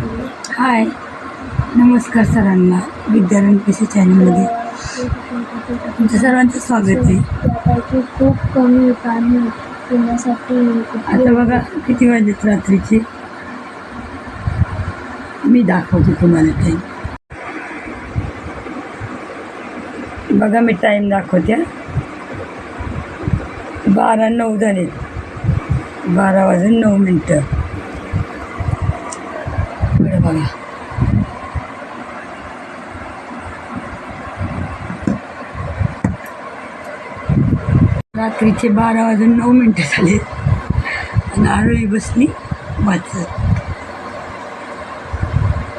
हाय. नमस्कार सरांना Vidyaranya P C चॅनलमध्ये. तुमचं सर्वांचं स्वागत आहे. खूप कमी पाणी पिण्यासाठी आता बघा किती वाजत रात्रीचे? मी दाखवते तुम्हाला टाईम बघा मी टाईम दाखवते. बारा नऊ झाले बारा वाजून नऊ मिनटं बरं बघा रात्रीचे बारा वाजून नऊ मिनटं झालेत आणि आरोळी बसली वाचत.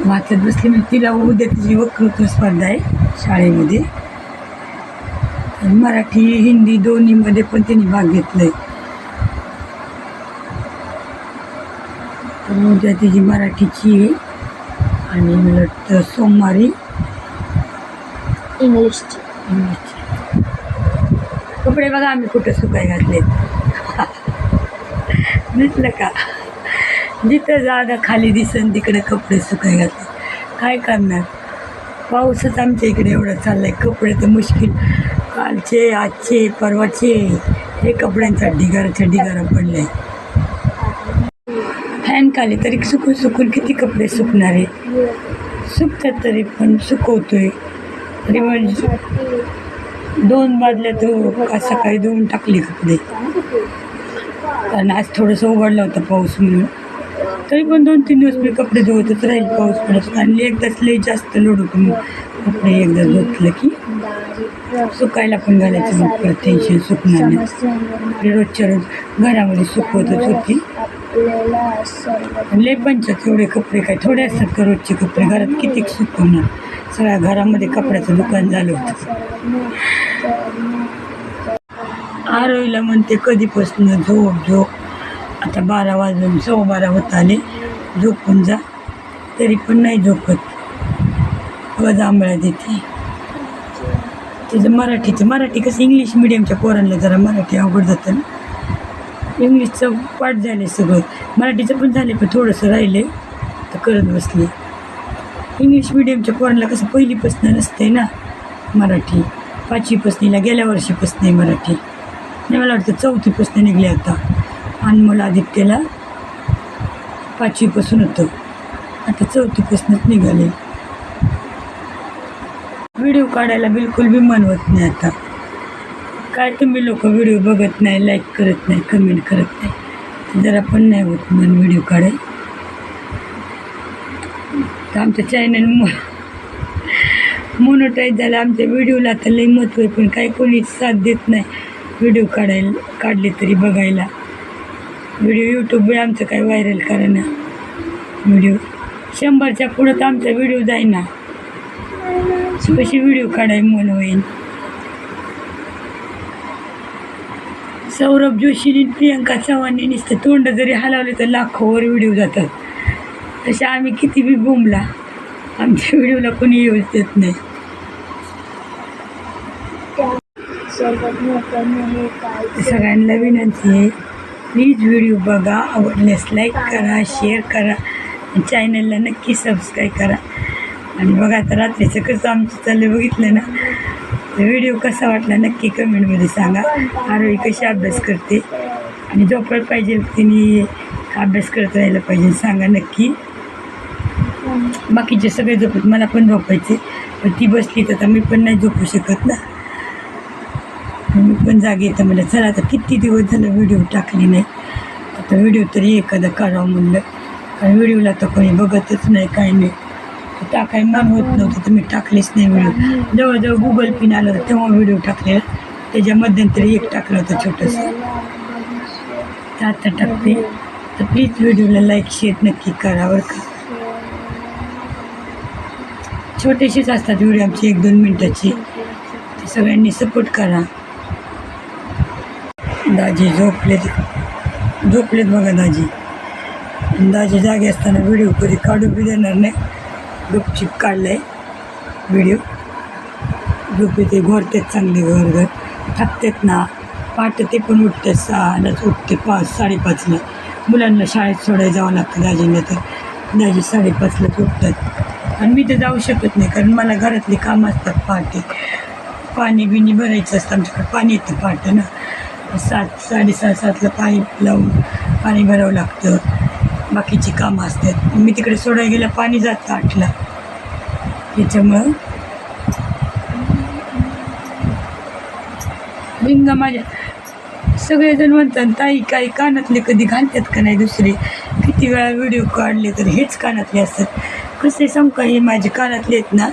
वाचत बसली म्हणजे तिला उद्या तिची वक्तृत्व स्पर्धा आहे शाळेमध्ये. मराठी हिंदी दोन्हीमध्ये पण तिने भाग घेतलाय. तर उद्या तिची मराठीची आहे. आणि मला वाटतं सोमवारी इंग्लिशची. इंग्लिशची. कपडे बघा आम्ही कुठं सुकाय घातले. दिसलं का? जिथं जागा खाली दिसन तिकडे कपडे सुकाय घातले. काय करणार? पाऊसच आमच्या इकडे एवढा चाललाय. कपडे तर मुश्किल. कालचे आजचे परवाचे हे कपड्यांचा ढिगाराच्या ढिगारा पडलाय. फॅन खाली तरी सुकून सुकून किती कपडे सुकणार आहे सुकतात तरी पण सुकवतोय. तरी म्हणजे दोन बादल्या तो का सकाळी धुवून टाकले कपडे. कारण आज थोडंसं उघडलं होतं पाऊस म्हणून. तरी पण दोन तीन दिवस मी कपडे धुवतच राहील पाऊस पडत आणि एकदाच लई जास्त लोड होतो मी कपडे एकदा धुतलं की सुकायला पण घालायचं मग टेन्शन सुकणार नाही. रोजच्या रोज घरामध्ये सुकवतच होती. आपल्याला सर्व पंचायत एवढे कपडे काय? थोडे असतात का रोजचे कपडे? घरात किती सुकवणार सगळ्या घरामध्ये कपड्याचं दुकान झालं होतं. आरोईला म्हणते कधीपासून झोप झोप. आता बारा वाजून सव्वा बारा होत आले. झोपून जा. तरी पण नाही झोपत. व जांभळ्या देते त्याचं मराठीचं मराठी कसं? इंग्लिश मिडियमच्या पोरांना जरा मराठी अवघड जातं ना? इंग्लिशचं पाठ झाले सगळं. मराठीचं पण झाले पण थोडंसं राहिले तर करत बसले. इंग्लिश मिडियमच्या पोरांना कसं पहिलीपासून नसते ना मराठी. पाचवीपासनीला गेल्या वर्षीपासून आहे मराठी. नाही मला वाटतं चौथीपासून निघले आता. आणि मला आदित्यला पाचवीपासून होतं. आता चौथीपासूनच निघाले. व्हिडिओ काढायला बिलकुल बी मन होत नाही आता. काय तुम्ही लोक व्हिडिओ बघत नाही लाईक करत नाही कमेंट करत नाही. जरा पण नाही होत मन व्हिडिओ काढाय तर आमचं चॅनल मो मोनोटाईज झालं. आमच्या व्हिडिओला तर लई महत्त्व आहे पण काही कोणी साथ देत नाही व्हिडिओ काढायला काढले तरी बघायला. व्हिडिओ यूट्यूबवर आमचं काय व्हायरल करा व्हिडिओ शंभरच्या पुढं तर आमचा व्हिडिओ जाईना. कशी व्हिडिओ काढाय मन होईल सौरभ जोशीने प्रियंका चव्हाणने नुसतं तोंड जरी हलवले तर लाखोवर व्हिडिओ जातात. तसे आम्ही किती बी बोंबला आमच्या व्हिडिओला कोणी येऊच देत नाही. सगळ्यांना विनंती आहे प्लीज व्हिडिओ बघा आवडल्यास लाईक करा शेअर करा चॅनलला नक्की सबस्क्राईब करा. आणि बघा आता रात्रीचं कसं आमचं चाललं बघितलं ना? व्हिडिओ कसा वाटला नक्की कमेंटमध्ये सांगा. आरोही कशी अभ्यास करते? आणि झोपायला पाहिजे तिने अभ्यास करत राहायला पाहिजे सांगा नक्की. बाकीचे सगळे झोपत मला पण झोपायचे पण ती बसली तर आता मी पण नाही झोपू शकत ना. मी पण जागे येतं म्हणलं चला आता किती दिवस झालं व्हिडिओ टाकली नाही. आता व्हिडिओ तरी एखादा करावं म्हणलं. कारण व्हिडिओला तर कोणी बघतच नाही काय नाही. टाकाय मन होत नव्हतं तर मी टाकलेच नाही व्हिडिओ जवळजवळ गुगल पिन आलं होतं तेव्हा व्हिडिओ टाकलेला. त्याच्या मध्यंतरी एक टाकलं होतं छोटंसं. तर आता टाकते. तर प्लीज व्हिडिओला लाईक शेअर नक्की करा बरं का. छोटेसेच असतात व्हिडिओ आमची एक दोन मिनटाची. ते सगळ्यांनी सपोर्ट करा. दाजी झोपलेत. झोपलेत बघा दाजी. दाजी जागे असताना व्हिडिओ कधी काढू बी देणार नाही. गपचिप काढला आहे व्हिडिओ झोपेते घोरतेत चांगले घर घर. थकतेत ना. पहाटे ते पण उठतात सहालाच उठते पाच साडेपाचला मुलांना शाळेत सोडायला जावं लागतं दाजींना तर. दाजी साडेपाचलाच उठतात. आणि मी तर जाऊ शकत नाही कारण मला घरातली कामं असतात पहाटे. पाणी बिणी भरायचं असतं आमच्याकडे. पाणी येतं पहाटे ना. सात साडेसहा सातला पाणी लावून पाणी भरावं लागतं. बाकीची कामं असतात. मी तिकडे सोडायला गेलं पाणी जातं आठला. त्याच्यामुळं रिंगा माझ्या सगळेजण म्हणतात ताई काही कानातले कधी घालतात का नाही दुसरे? किती वेळा व्हिडिओ काढले तर हेच कानातले असतात. कसे सांगू का हे माझे कानातले आहेत ना?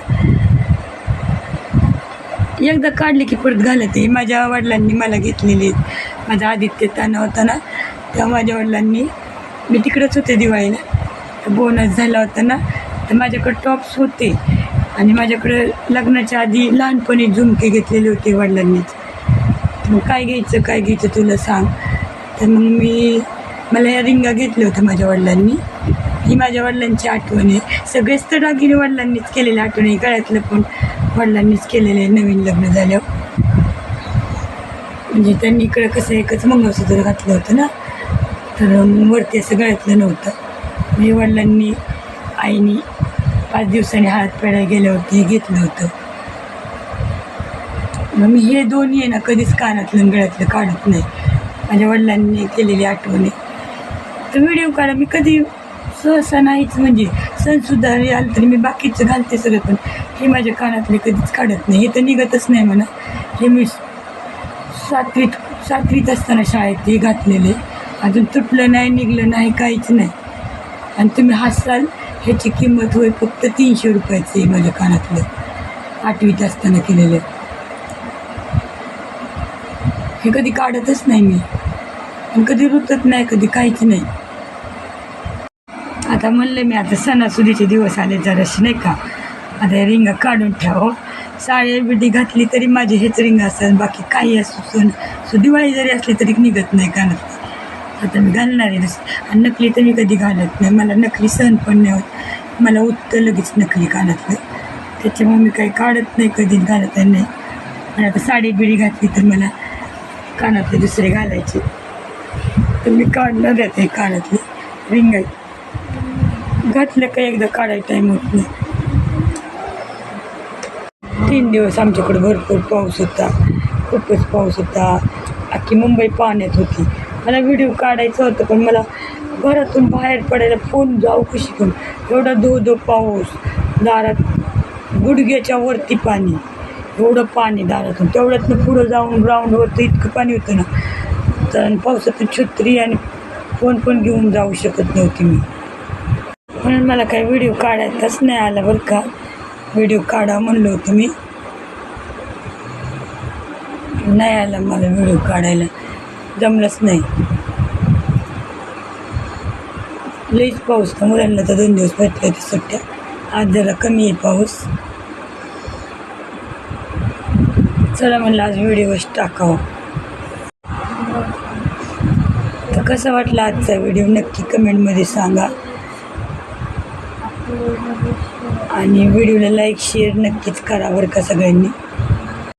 एकदा काढले की परत घालत हे माझ्या वडिलांनी मला घेतलेले आहेत. माझा आदित्य ताना होता ना तेव्हा माझ्या वडिलांनी मी तिकडेच होते दिवाळीला. बोनस झाला होता ना तर माझ्याकडे टॉप्स होते. आणि माझ्याकडे लग्नाच्या आधी लहानपणी झुमके घेतलेले होते वडिलांनीच मग काय घ्यायचं काय घ्यायचं तुला सांग. तर मग मी मला या रिंगा घेतल्या होत्या माझ्या वडिलांनी. ही माझ्या वडिलांची आठवण आहे. सगळेच तर दागिने वडिलांनीच केलेले आठवण आहे गळ्यातलं पण वडिलांनीच केलेलं आहे नवीन लग्न झाल्यावर. म्हणजे त्यांनी इकडं कसं एकच मंगळसूत्र घातलं होतं ना. तर वरती असं गळ्यातलं नव्हतं. मी वडिलांनी आईनी पाच दिवसांनी हात पेढा गेल्यावरती हे घेतलं होतं. मग मी हे दोन्ही आहे ना कधीच कानातलं गळ्यातलं काढत नाही. माझ्या वडिलांनी केलेली आठवण. आहे तर व्हिडिओ काढा मी कधी सहसा नाहीच म्हणजे सणसुद्धा आलं तरी मी बाकीचं घालते सगळं पण हे माझ्या कानातले कधीच काढत नाही. हे तर निघतच नाही म्हणा. हे मी सातवीत सातवीत असताना शाळेत हे घातलेले. अजून तुटलं नाही निघलं नाही काहीच नाही. आणि तुम्ही हसाल ह्याची किंमत होय फक्त तीनशे रुपयाचं आहे माझ्या कानातलं. आठवीत असताना केलेलं. हे कधी काढतच नाही मी. आणि कधी रुतत नाही कधी काहीच नाही. आता म्हणलं मी आता सणासुदीचे दिवस आले जराशी नाही का? आता हे रिंगा काढून ठेव हो. साडी बिडी घातली तरी माझे हेच रिंग असतात बाकी काही असो सण. सो दिवाळी जरी असली तरी निघत नाही कानात आता मी घालणार आहे दुसरं आणि नकली तर मी कधी घालत नाही. मला नकली सहन पण नाही होत. मला उत्तर लगेच नकली कानातलं त्याच्यामुळे मी काही काढत नाही कधीच घालत नाही. आणि आता साडी बिडी घातली तर मला कानातले दुसरे घालायचे. तर मी काढणार आहे ते कानातले रिंग घातलं का एकदा काढायला टाईम होत नाही. तीन दिवस आमच्याकडे भरपूर पाऊस होता. खूपच पाऊस होता. अख्खी मुंबई पाण्यात होती. मला व्हिडिओ काढायचं होतं पण मला घरातून बाहेर पडायला फोन जाऊ कशी पण. एवढा धो धो पाऊस दारात गुडघ्याच्या वरती पाणी एवढं पाणी दारातून. तेवढ्यातनं पुढं जाऊन ग्राउंडवरती इतकं पाणी होतं ना तर पावसातून छत्री आणि फोन पण घेऊन जाऊ शकत नव्हती मी. म्हणून मला काही व्हिडिओ काढायचाच नाही आला बरं का. व्हिडिओ काढा म्हणलं होतं मी. नाही आला मला व्हिडिओ काढायला. जमलंच नाही. लईच पाऊस तर मुलांना तर दोन दिवस भेटले होते सुट्ट्या. आज जरा कमी आहे पाऊस. चला म्हणलं आज व्हिडिओच टाकावं. तर कसं वाटलं आजचा व्हिडिओ नक्की कमेंटमध्ये सांगा. आणि व्हिडिओला लाईक शेअर नक्कीच करा बरं का सगळ्यांनी.